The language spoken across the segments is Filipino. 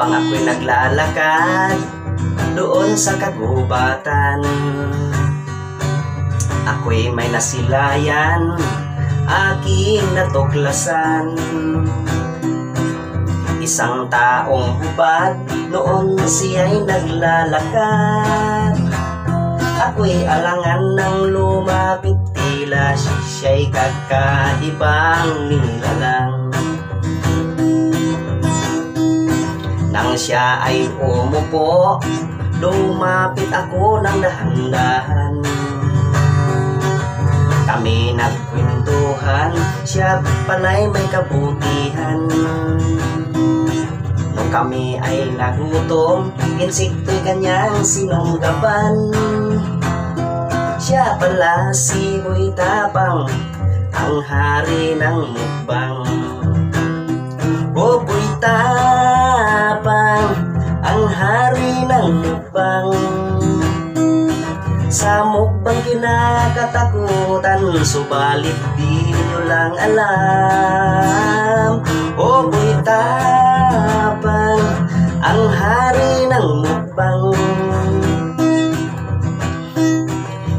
Habang ako'y naglalakad Doon sa kagubatan. Ako'y may nasilayan Aking natuklasan. Isang taong hubad Noon siya'y naglalakad. Ako'y alangan ng lumapit Tila siya'y kakaibang nilalang siya ay umupo. Lumapit ako ng dahan-dahan. Kami nagkwentuhan Siya pala'y may kabutihan. Nung kami ay nagutom Insikto'y kanyang sinunggaban Siya pala si Boy Tapang Ang hari ng mukbang. O Boy Tapang Ang hari ng mukbang sa mukbang kinakatakutan Subalit di nyo lang alam. O boy tapang Ang hari ng mukbang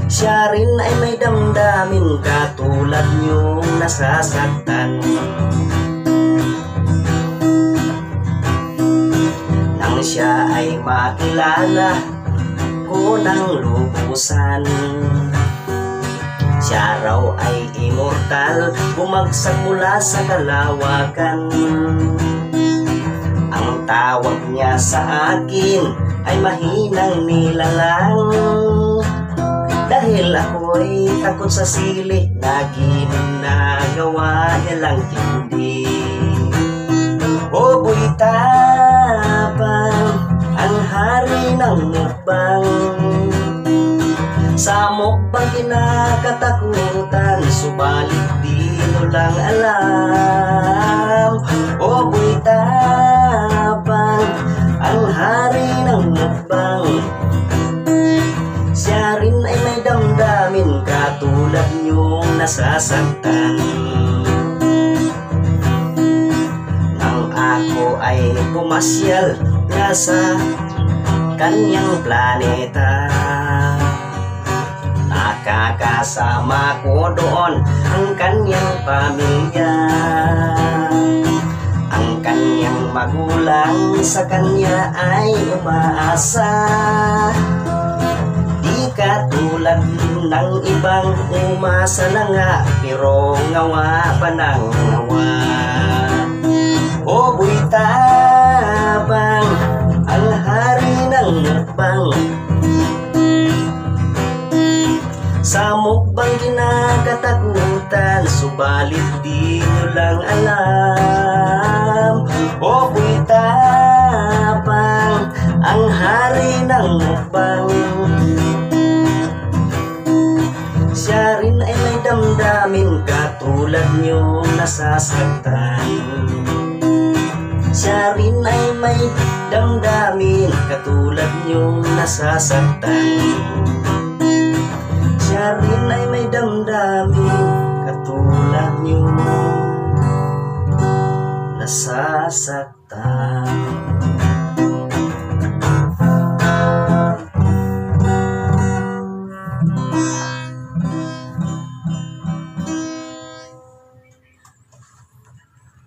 Siya rin ay may damdamin Katulad nyong nasasaktan siya ay makilala ko ng lubusan. Siya raw ay immortal Bumagsak mula sa kalawakan. Ang tawag niya sa akin Ay mahinang nilalang. Dahil ako'y takot sa sili Na ginagawa niya lang hindi hari ng mukbang Sa mukbang kinakatakutan Subalit di mo lang alam. O tapang Ang hari ng mukbang. Siya rin ay may damdamin Katulad niyong nasasaktan. Nang ako ay pumasyal nga sa kanyang planeta. Nakakasama ko doon ang kanyang pamilya. Ang kanyang magulang sa kanya ay umaasa. Di katulad ng ibang umasa na nga Pero ngawa pa ng ngawa. O ng mukbang Sa mukbang kinakatakutan Subalit di nyo lang alam. O boy tabang Ang hari ng mukbang. Siya rin ay may damdamin Katulad nyo nasasaktan Siya rin ay may damdamin Katulad nyo nasasaktan. Siya rin ay may damdamin Katulad nyo nasasaktan